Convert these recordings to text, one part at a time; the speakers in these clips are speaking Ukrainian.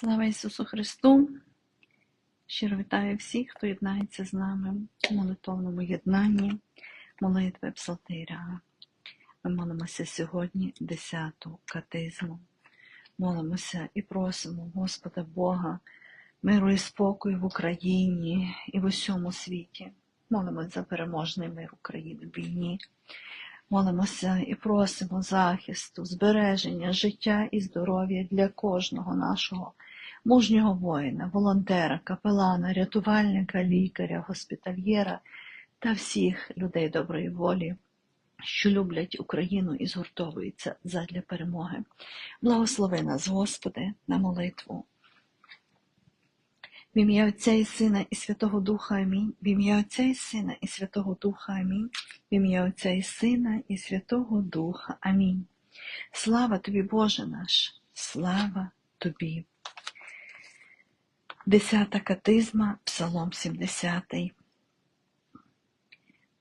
Слава Ісусу Христу! Щиро вітаю всіх, хто єднається з нами у молитовному єднанні молитви Псалтиря. Ми молимося сьогодні десяту катизму. Молимося і просимо Господа Бога, миру і спокою в Україні і в усьому світі. Молимося за переможний мир України в війні. Молимося і просимо захисту, збереження життя і здоров'я для кожного нашого мужнього воїна, волонтера, капелана, рятувальника, лікаря, госпітальєра та всіх людей доброї волі, що люблять Україну і згуртовуються задля перемоги. Благослови нас, Господи, на молитву. В ім'я Отця і Сина і Святого Духа Амінь. В ім'я Отця і Сина і Святого Духа Амінь. В ім'я Отця і Сина і Святого Духа. Амінь. Слава тобі, Боже наш, слава тобі. Десята катизма, Псалом 70.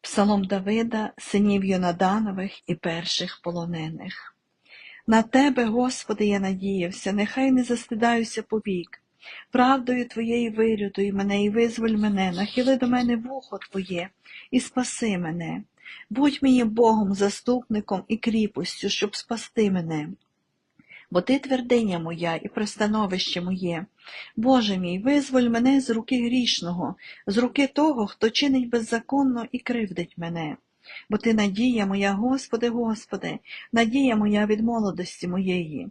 Псалом Давида, синів Йонаданових і перших полонених. На тебе, Господи, я надіявся, нехай не застидаюся повік. Правдою Твоєю вирятуй мене і визволь мене, нахили до мене вухо Твоє і спаси мене. Будь мені Богом, заступником і кріпостю, щоб спасти мене. Бо ти твердиня моя і пристановище моє. Боже мій, визволь мене з руки грішного, з руки того, хто чинить беззаконно і кривдить мене. Бо ти надія моя, Господи, Господи, надія моя від молодості моєї.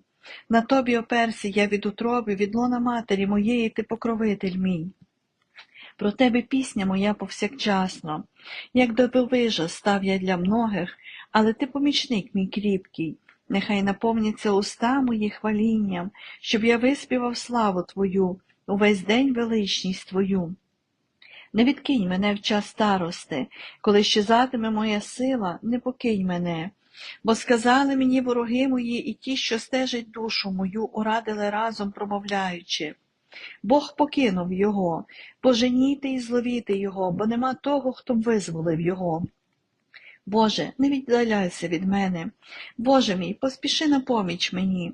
На тобі оперся я від утроби, від лона матері моєї ти покровитель мій. Про тебе пісня моя повсякчасно, як добовижа став я для многих, але ти помічник мій кріпкий. Нехай наповняться уста мої хвалінням, щоб я виспівав славу Твою, увесь день величність Твою. Не відкинь мене в час старости, коли щезатиме моя сила, не покинь мене. Бо сказали мені вороги мої і ті, що стежать душу мою, урадили разом, промовляючи. Бог покинув його, поженіти і зловіти його, бо нема того, хто б визволив його. Боже, не віддаляйся від мене. Боже мій, поспіши на поміч мені.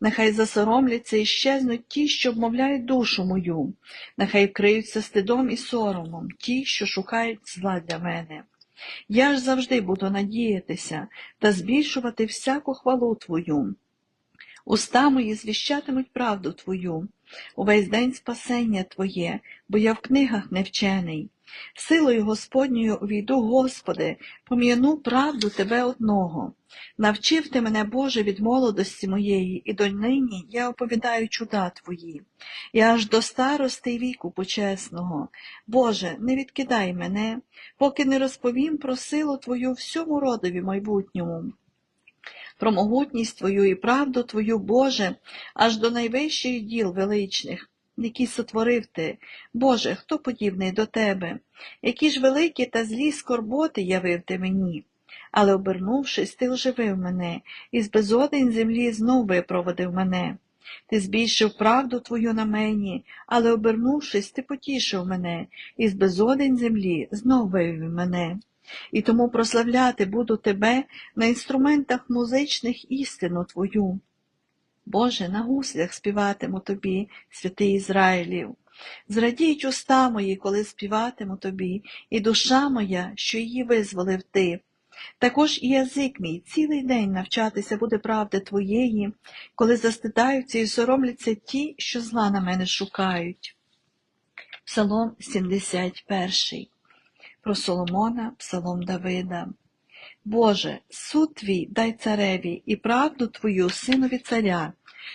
Нехай засоромляться і щезнуть ті, що обмовляють душу мою, нехай вкриються стидом і соромом ті, що шукають зла для мене. Я ж завжди буду надіятися та збільшувати всяку хвалу Твою. Уста мої звіщатимуть правду Твою, увесь день спасення Твоє, бо я в книгах не вчений. Силою Господньою увійду, Господи, пом'яну правду Тебе одного. Навчив ти мене, Боже, від молодості моєї, і донині я оповідаю чуда Твої. Я аж до старости й віку почесного. Боже, не відкидай мене, поки не розповім про силу Твою всьому родові майбутньому. Про могутність Твою і правду Твою, Боже, аж до найвищих діл величних які сотворив ти. Боже, хто подібний до тебе? Які ж великі та злі скорботи явив ти мені? Але, обернувшись, ти оживив мене, і з безодень землі знов випроводив мене. Ти збільшив правду твою на мені, але, обернувшись, ти потішив мене, і з безодень землі знов вивів мене. І тому прославляти буду тебе на інструментах музичних істину твою. Боже, на гуслях співатиму тобі, святий Ізраїлів. Зрадіють уста мої, коли співатиму тобі, і душа моя, що її визволив ти. Також і язик мій цілий день навчатися буде правди твоєї, коли застидаються і соромляться ті, що зла на мене шукають. Псалом 71. Про Соломона, Псалом Давида. Боже, суд твій дай цареві і правду твою синові царя,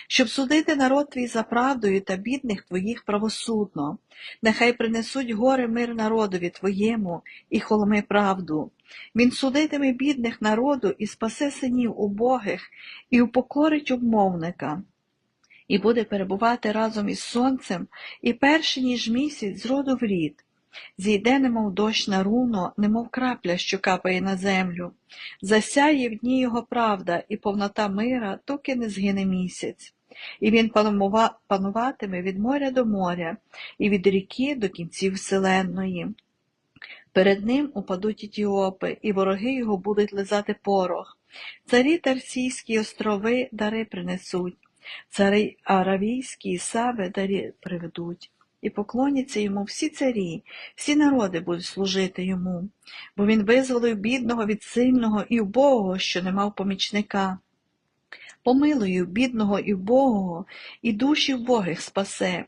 щоб судити народ твій за правдою та бідних твоїх правосудно. Нехай принесуть гори мир народові твоєму і холми правду. Він судитиме бідних народу і спасе синів убогих, і упокорить обмовника. І буде перебувати разом із сонцем, і перший ніж місяць з роду в рід. Зійде, немов дощ на руно, немов крапля, що капає на землю. Засяє в дні його правда і повнота мира, доки не згине місяць. І він пануватиме від моря до моря, і від ріки до кінців вселенної. Перед ним упадуть етіопи, і вороги його будуть лизати порох. Царі Тарсійські острови дари принесуть. Цари аравійські і саби дарі приведуть, і поклоняться йому всі царі, всі народи будуть служити йому, бо він визволив бідного від сильного і вбогого, що не мав помічника. Помилую бідного і вбогого, і душі вбогих спасе.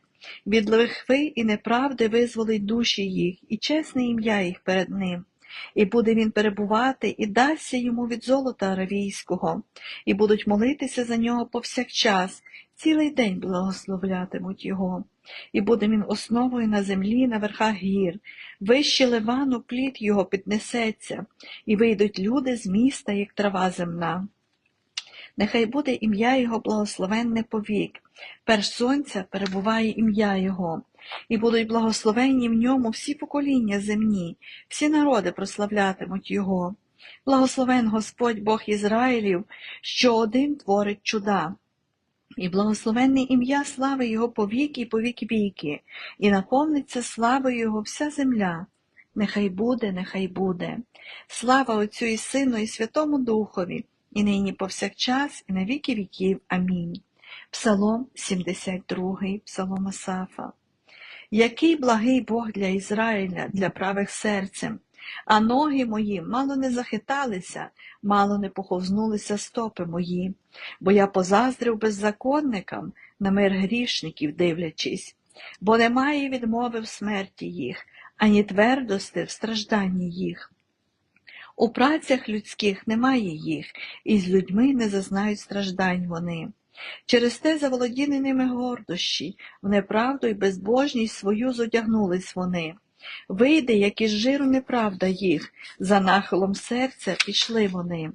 Від лихви і неправди визволить душі їх, і чесне ім'я їх перед ним. І буде він перебувати, і дасться йому від золота аравійського, і будуть молитися за нього повсякчас, цілий день благословлятимуть його. І буде він основою на землі на верхах гір, вище ливану плід його піднесеться, і вийдуть люди з міста, як трава земна. Нехай буде ім'я Його благословенне повік. Перш сонця перебуває ім'я Його, і будуть благословенні в ньому всі покоління земні, всі народи прославлятимуть Його. Благословен Господь Бог Ізраїлів, що один творить чуда. І благословенне ім'я слави Його повіки і повіки віки, і наповниться славою Його вся земля. Нехай буде, нехай буде. Слава Отцю і Сину, і Святому Духові, і нині повсякчас, і на віки віків. Амінь. Псалом 72, Псалом Асафа. Який благий Бог для Ізраїля, для правих серцем, а ноги мої мало не захиталися, мало не поховзнулися стопи мої, бо я позаздрив беззаконникам на мир грішників дивлячись, бо немає відмови в смерті їх, ані твердости в стражданні їх. У працях людських немає їх, і з людьми не зазнають страждань вони. Через те заволоділи ними гордощі, в неправду й безбожність свою зодягнулись вони. Вийде, як із жиру неправда їх, за нахилом серця пішли вони.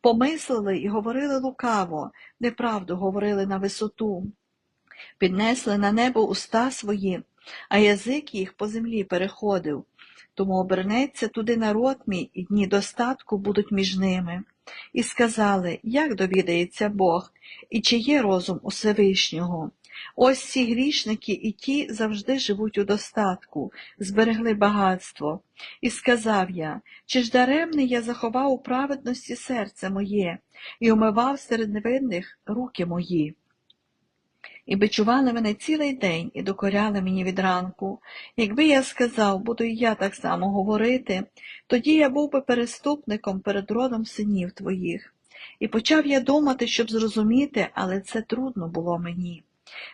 Помислили і говорили лукаво, неправду говорили на висоту. Піднесли на небо уста свої, а язик їх по землі переходив. Тому обернеться туди народ мій, і дні достатку будуть між ними. І сказали, як довідається Бог, і чи є розум у Всевишнього. Ось ці грішники і ті завжди живуть у достатку, зберегли багатство. І сказав я, чи ж даремне я заховав у праведності серце моє і умивав серед невинних руки мої. І бичували мене цілий день і докоряли мені від ранку. Якби я сказав, буду і я так само говорити, тоді я був би переступником перед родом синів твоїх. І почав я думати, щоб зрозуміти, але це трудно було мені.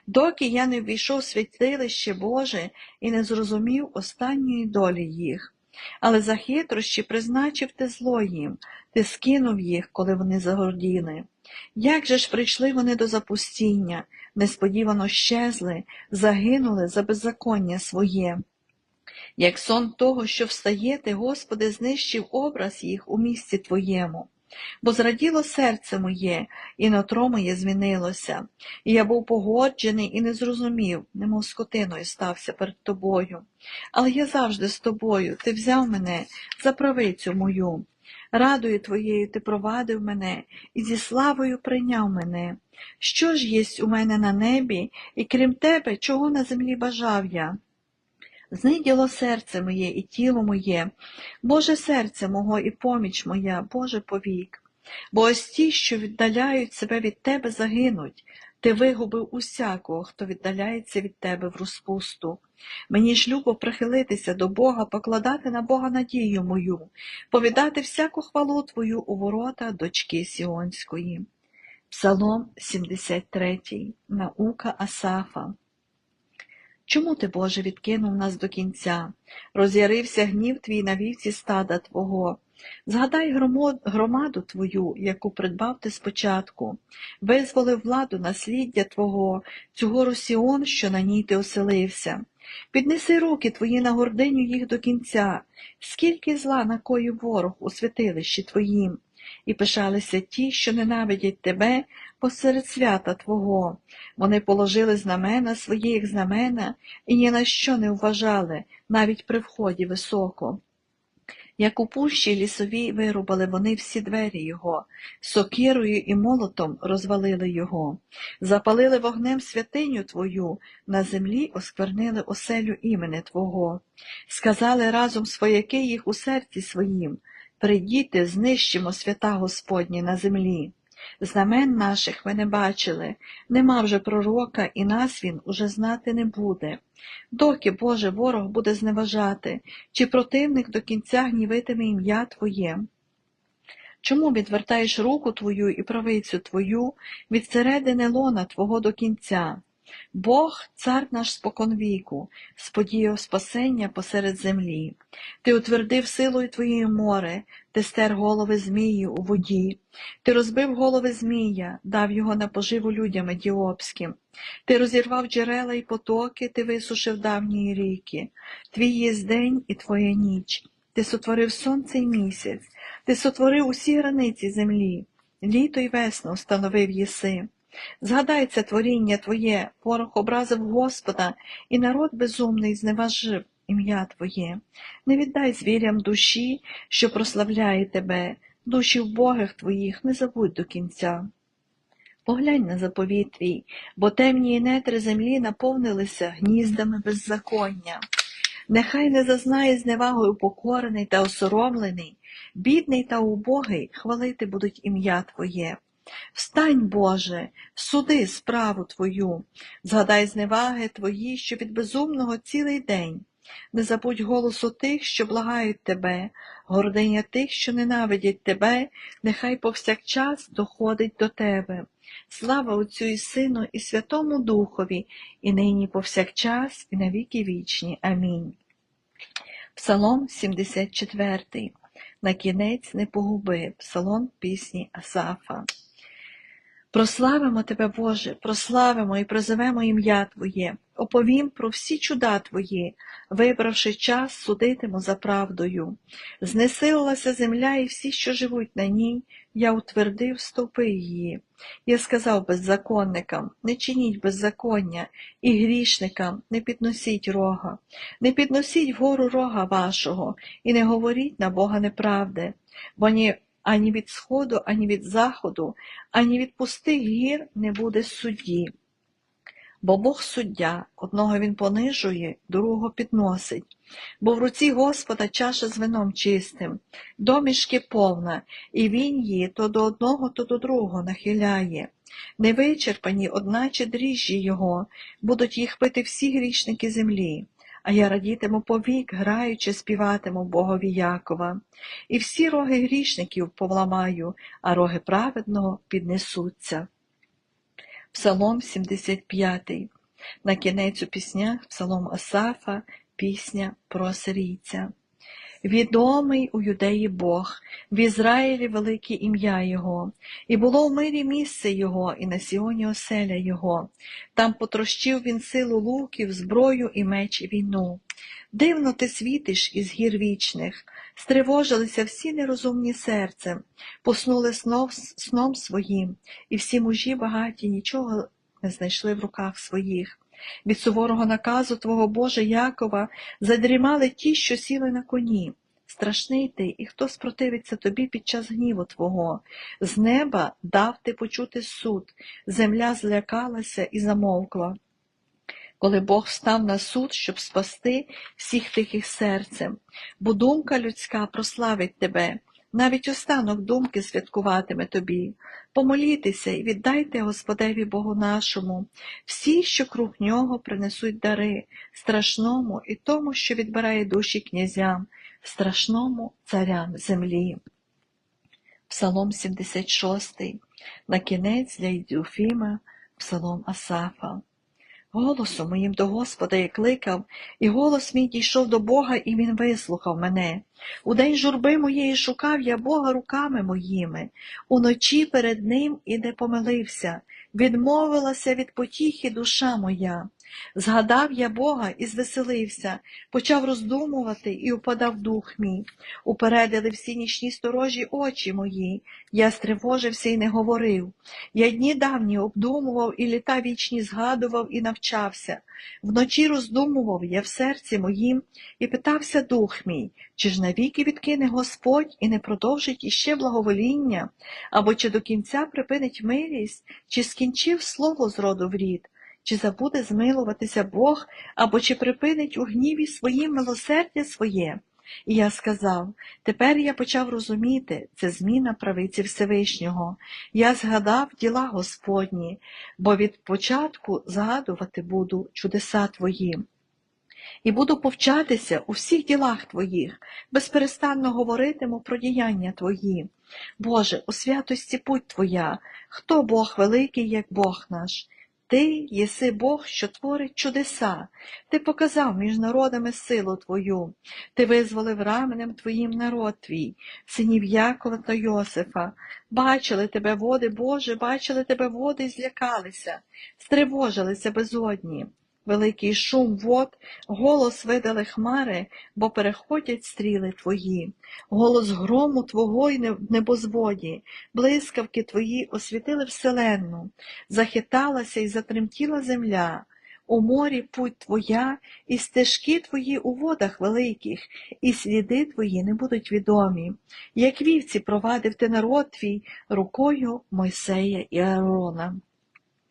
Доки я не ввійшов в святилище Боже і не зрозумів останньої долі їх. Але за хитрощі призначив ти зло їм, ти скинув їх, коли вони загорділи. Як же ж прийшли вони до запустіння, несподівано щезли, загинули за беззаконня своє. Як сон того, що встає, ти, Господи, знищив образ їх у місці Твоєму. Бо зраділо серце моє, і нутро моє змінилося, і я був погоджений і не зрозумів, немов скотиною стався перед тобою. Але я завжди з тобою, ти взяв мене за правицю мою. Радою твоєю ти провадив мене і зі славою прийняв мене. Що ж єсть у мене на небі, і крім тебе, чого на землі бажав я? Зниділо серце моє і тіло моє, Боже серце мого і поміч моя, Боже повік. Бо ось ті, що віддаляють себе від Тебе, загинуть. Ти вигубив усякого, хто віддаляється від Тебе в розпусту. Мені ж любо прихилитися до Бога, покладати на Бога надію мою, повідати всяку хвалу Твою у ворота дочки Сіонської. Псалом 73. Наука Асафа. Чому ти, Боже, відкинув нас до кінця? Роз'ярився гнів твій на вівці стада Твого. Згадай громаду Твою, яку придбав ти спочатку, визволив владу насліддя Твого, цю гору Сіон, що на ній ти оселився. Піднеси руки твої на гординю їх до кінця, скільки зла накоїв ворог у святилищі Твоїм, і пишалися ті, що ненавидять тебе посеред свята Твого. Вони положили знамена своїх знамена і ні на що не вважали, навіть при вході високо. Як у пущі лісовій вирубали вони всі двері його, сокирою і молотом розвалили його, запалили вогнем святиню твою, на землі осквернили оселю імени Твого, сказали разом свояки їх у серці своїм, прийдіте, знищимо свята Господні на землі. Знамен наших ми не бачили, нема вже пророка, і нас він уже знати не буде. Доки, Боже, ворог буде зневажати, чи противник до кінця гнівитиме ім'я Твоє? Чому відвертаєш руку Твою і правицю Твою від середини лона Твого до кінця? Бог, цар наш споконвіку, сподіяв спасення посеред землі. Ти утвердив силою Твоєї море, ти стер голови змії у воді. Ти розбив голови змія, дав його на поживу людям етіопським. Ти розірвав джерела й потоки, ти висушив давні ріки. Твій є день і твоя ніч. Ти сотворив сонце й місяць, ти сотворив усі границі землі, літо й весну встановив єси. Згадай творіння Твоє, ворог образив Господа, і народ безумний зневажив ім'я Твоє. Не віддай звірям душі, що прославляє Тебе, душі вбогих Твоїх не забудь до кінця. Поглянь на заповіт твій, бо темні нетри землі наповнилися гніздами беззаконня. Нехай не зазнає зневагою покорений та осоромлений, бідний та убогий хвалити будуть ім'я Твоє. Встань, Боже, суди справу Твою, згадай зневаги Твої, що від безумного цілий день. Не забудь голосу тих, що благають Тебе, гординя тих, що ненавидять Тебе, нехай повсякчас доходить до Тебе. Слава Отцю і Сину, і Святому Духові, і нині повсякчас, і навіки вічні. Амінь. Псалом 74. На кінець не погуби. Псалом пісні Асафа. Прославимо Тебе, Боже, прославимо і призовемо ім'я Твоє, оповім про всі чуда Твої, вибравши час, судитиму за правдою. Знесилилася земля і всі, що живуть на ній, я утвердив стовпи її. Я сказав беззаконникам, не чиніть беззаконня, і грішникам не підносіть рога, не підносіть вгору рога вашого, і не говоріть на Бога неправди, бо ні ані від сходу, ані від заходу, ані від пустих гір не буде судді. Бо Бог суддя, одного він понижує, другого підносить, бо в руці Господа чаша з вином чистим, домішки повна, і він її то до одного, то до другого нахиляє. Невичерпані, одначе дріжджі його, будуть їх пити всі грішники землі. А я радітиму повік, граючи, співатиму Богові Якова. І всі роги грішників повламаю, а роги праведного піднесуться. Псалом 75. На кінець у піснях Псалом Асафа, пісня про сирійця. Відомий у юдеї Бог, в Ізраїлі велике ім'я Його, і було в мирі місце Його, і на Сіоні оселя Його. Там потрощив він силу луків, зброю і меч і війну. Дивно ти світиш із гір вічних, стривожилися всі нерозумні серцем, поснули снов, сном своїм, і всі мужі багаті нічого не знайшли в руках своїх. Від суворого наказу Твого Боже Якова задрімали ті, що сіли на коні. Страшний ти, і хто спротивиться тобі під час гніву Твого. З неба дав ти почути суд, земля злякалася і замовкла. Коли Бог став на суд, щоб спасти всіх тихих серцем, бо думка людська прославить тебе, навіть останок думки святкуватиме тобі. Помолітеся і віддайте Господеві Богу нашому. Всі, що круг нього принесуть дари, страшному і тому, що відбирає душі князям, страшному царям землі. Псалом 76. На кінець для Ідіофіма, Псалом Асафа. Голосом моїм до Господа я кликав, і голос мій дійшов до Бога, і він вислухав мене. У день журби моєї шукав я Бога руками моїми, уночі перед ним і не помилився, відмовилася від потіхи душа моя. Згадав я Бога і звеселився, почав роздумувати і упадав дух мій. Упередили всі нічні сторожі очі мої. Я стривожився і не говорив. Я дні давні обдумував і літа вічні згадував і навчався. Вночі роздумував я в серці моїм і питався дух мій, чи ж навіки відкине Господь і не продовжить іще благовоління, або чи до кінця припинить милість, чи скінчив слово з роду в рід, чи забуде змилуватися Бог, або чи припинить у гніві своїм милосердя своє. І я сказав, тепер я почав розуміти, це зміна правиці Всевишнього. Я згадав діла Господні, бо від початку згадувати буду чудеса Твої. І буду повчатися у всіх ділах Твоїх, безперестанно говоритиму про діяння Твої. Боже, у святості путь Твоя, хто Бог великий, як Бог наш? Ти єси Бог, що творить чудеса. Ти показав між народами силу Твою. Ти визволив раменем Твоїм народ Твій, синів Якова та Йосифа. Бачили тебе води, Боже, бачили тебе води і злякалися, стривожилися безодні. Великий шум вод, голос видали хмари, бо переходять стріли твої, голос грому твого й в небозводі, блискавки твої освітили вселенну, захиталася і затремтіла земля. У морі путь твоя, і стежки твої у водах великих, і сліди твої не будуть відомі. Як вівці провадив ти народ твій рукою Мойсея і Аарона.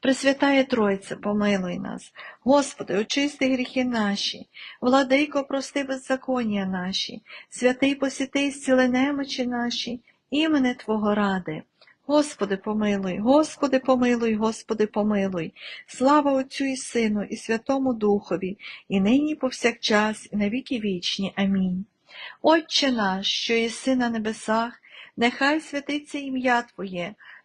Пресвятає Тройце, помилуй нас. Господи, очисти гріхи наші, владико, прости беззаконня наші, святий посіти зціли немочі наші, імене Твого ради. Господи, помилуй, Господи, помилуй, Господи, помилуй. Слава Отцю і Сину, і Святому Духові, і нині повсякчас, і на віки вічні. Амінь. Отче наш, що єси на небесах, нехай святиться ім'я Твоє,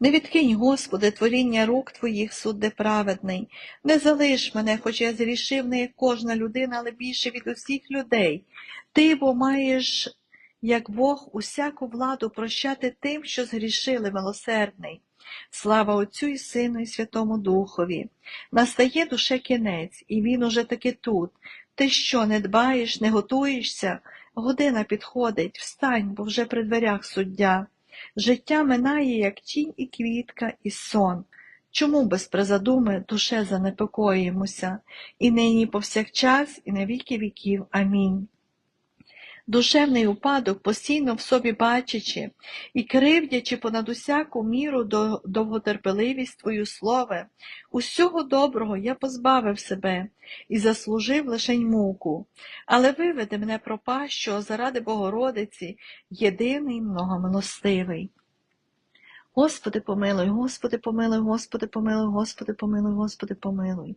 Не відкинь, Господи, творіння рук Твоїх, судде праведний, не залиш мене, хоч я зрішив не як кожна людина, але більше від усіх людей. Ти бо маєш, як Бог, усяку владу прощати тим, що згрішили милосердний. Слава Отцю і Сину, і Святому Духові. Настає душе кінець, і він уже таки тут. Ти що, не дбаєш, не готуєшся? Година підходить, встань, бо вже при дверях суддя. Життя минає, як тінь і квітка, і сон. Чому без призадуми душе занепокоїмося, і нині повсякчас, і на віки віків. Амінь. Душевний упадок, постійно в собі бачачи і кривдячи понад усяку міру до- довготерпеливість Твою слове, усього доброго я позбавив себе і заслужив лишень муку, але виведи мене пропащого заради Богородиці, єдиний многомилостивий. Господи, помилуй, Господи, помилуй, Господи, помилуй, Господи, помилуй, Господи, помилуй.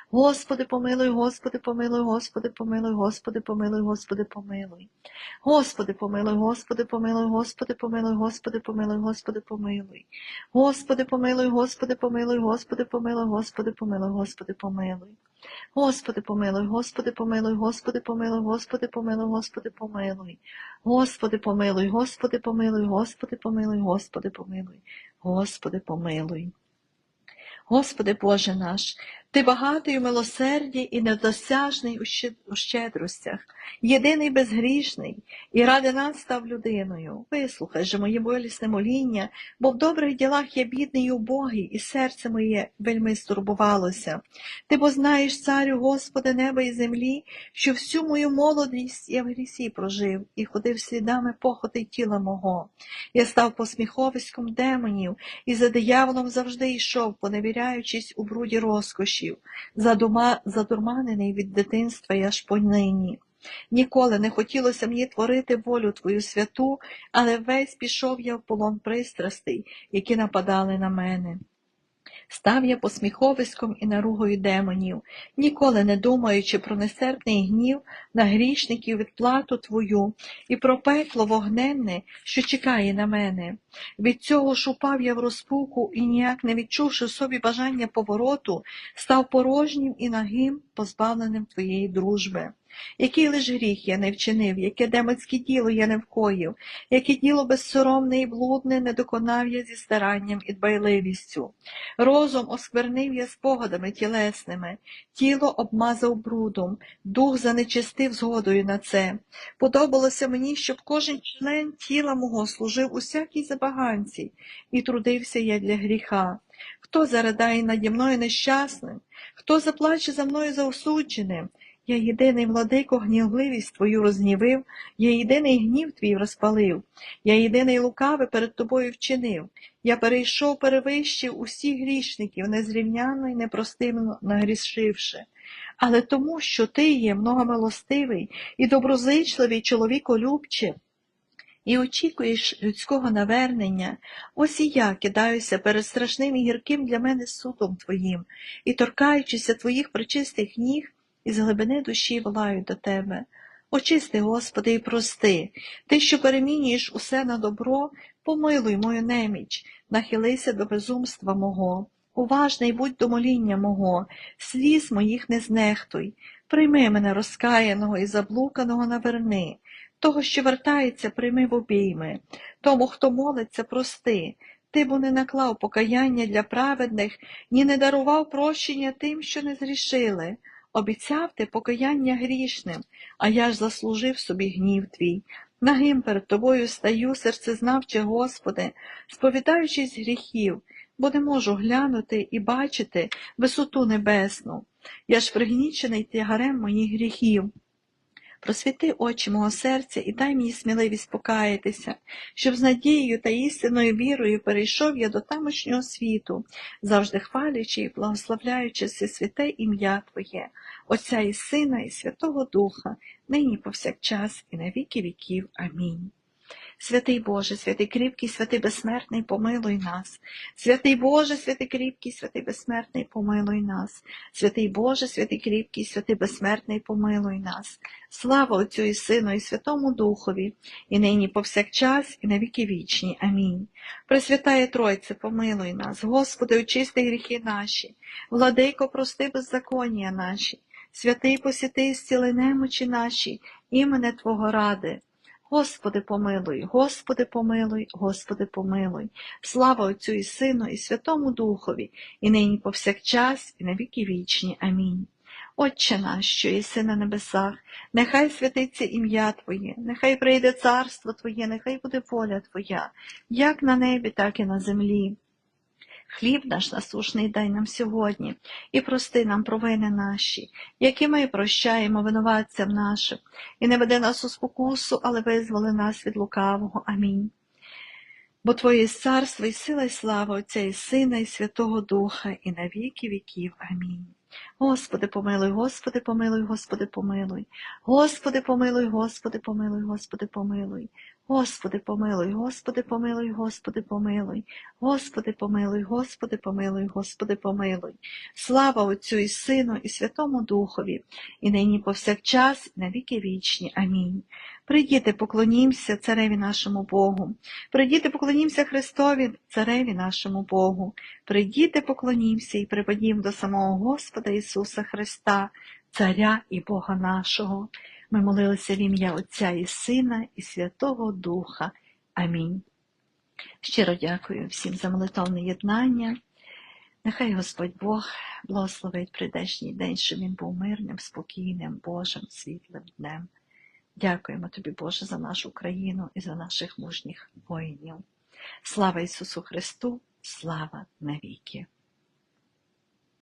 Господи, помилуй, Господи, помилуй, Господи, помилуй, Господи, помилуй, Господи, помилуй. Господи, помилуй, Господи, помилуй, Господи, помилуй, Господи, помилуй, Господи, помилуй. Господи, помилуй, Господи, помилуй, Господи, помилуй, Господи, помилуй, Господи, помилуй. Господи, помилуй, Господи, помилуй, Господи, помилуй, Господи, помилуй, Господи, помилуй. Господи, помилуй, Господи, помилуй, Господи, помилуй, Господи, помилуй, Господи, помилуй. Господи Боже наш, Ти багатий у милосерді і недосяжний у щедростях, єдиний безгрішний, і ради нас став людиною. Вислухай же моє болісне моління, бо в добрих ділах я бідний і убогий, і серце моє вельми стурбувалося. Ти бо знаєш, царю, Господи, неба і землі, що всю мою молодість я в грісі прожив і ходив слідами похоти тіла мого. Я став посміховиськом демонів, і за дияволом завжди йшов, поневіряючись у бруді розкошів, задума, задурманений від дитинства я аж понині. Ніколи не хотілося мені творити волю Твою святу, але весь пішов я в полон пристрастей, які нападали на мене. Став я посміховиськом і наругою демонів, ніколи не думаючи про нестерпний гнів на грішників відплату твою і про пекло вогненне, що чекає на мене. Від цього ж упав я в розпуку і, ніяк не відчувши собі бажання повороту, став порожнім і нагим, позбавленим твоєї дружби. Який лиш гріх я не вчинив, яке демонське діло я не вкоїв, яке діло безсоромне і блудне не доконав я зі старанням і дбайливістю. Розум осквернив я спогадами тілесними, тіло обмазав брудом, дух занечистив згодою на це. Подобалося мені, щоб кожен член тіла мого служив усякій забаганці, і трудився я для гріха. Хто зарадає наді мною нещасним, хто заплаче за мною за осудженим, я єдиний владико гнівливість твою рознівив, я єдиний гнів твій розпалив, я єдиний лукавий перед тобою вчинив. Я перейшов, перевищив усіх грішників, незрівняно й непростивно нагрішивши. Але тому, що ти є многомилостивий і доброзичливий чоловіколюбче, і очікуєш людського навернення, ось і я кидаюся перед страшним і гірким для мене судом твоїм, і торкаючися твоїх причистих ніг, із глибини душі волаю до тебе. Очисти, Господи, і прости, Ти, що перемінюєш усе на добро, помилуй мою неміч, нахилися до безумства мого. Уважний будь до моління мого, сліз моїх не знехтуй, прийми мене розкаяного і заблуканого наверни, того, що вертається, прийми в обійми, тому, хто молиться, прости, ти бо не наклав покаяння для праведних, ні не дарував прощення тим, що не зрішили. Обіцяв ти покаяння грішним, а я ж заслужив собі гнів твій. Нагим перед тобою стаю, серцезнавче, Господи, сповідаючись гріхів, бо не можу глянути і бачити висоту небесну. Я ж пригнічений тягарем моїх гріхів. Просвіти очі мого серця і дай мені сміливість покаятися, щоб з надією та істинною вірою перейшов я до тамошнього світу, завжди хвалячи і благословляючи все святе ім'я Твоє, Отця і Сина, і Святого Духа, нині повсякчас, і на віки віків. Амінь. Святий Боже, святий кріпкий, святий безсмертний, помилуй нас. Святий Боже, святий кріпкий, святий безсмертний, помилуй нас. Святий Боже, святий кріпкий, святий безсмертний, помилуй нас. Слава Отцю і Сину, і Святому Духові, і нині повсякчас, і на віки вічні. Амінь. Пресвятає Тройце, помилуй нас, Господи, очисти гріхи наші, владико, прости беззаконня наші, святий посіти, зціли немочі наші, імене Твого ради. Господи, помилуй, Господи, помилуй, Господи, помилуй. Слава Отцю і Сину, і Святому Духові, і нині повсякчас, і на віки вічні. Амінь. Отче наш, що єси на небесах, нехай святиться ім'я Твоє, нехай прийде царство Твоє, нехай буде воля Твоя, як на небі, так і на землі. Хліб наш насушний дай нам сьогодні, і прости нам провини наші, які ми прощаємо винуватцям нашим, і не веди нас у спокусу, але визволи нас від лукавого. Амінь. Бо Твоє царство і сила, і слава Отця і Сина, і Святого Духа, і на віки віків. Амінь. Господи, помилуй, Господи, помилуй, Господи, помилуй. Господи, помилуй, Господи, помилуй, Господи, помилуй. Господи, помилуй, Господи, помилуй, Господи, помилуй, Господи, помилуй, Господи, помилуй, Господи, помилуй. Слава Отцю і Сину, і Святому Духові, і нині повсякчас, і на віки вічні. Амінь. Прийдіте, поклонімся цареві нашому Богу. Прийдіте, поклонімся Христові, цареві нашому Богу. Прийдіте, поклонімся і припадім до самого Господа Ісуса Христа, Царя і Бога нашого. Ми молилися в ім'я Отця і Сина, і Святого Духа. Амінь. Щиро дякую всім за молитовне єднання. Нехай Господь Бог благословить прийдешній день, щоб він був мирним, спокійним, Божим, світлим днем. Дякуємо тобі, Боже, за нашу країну і за наших мужніх воїнів. Слава Ісусу Христу, слава навіки!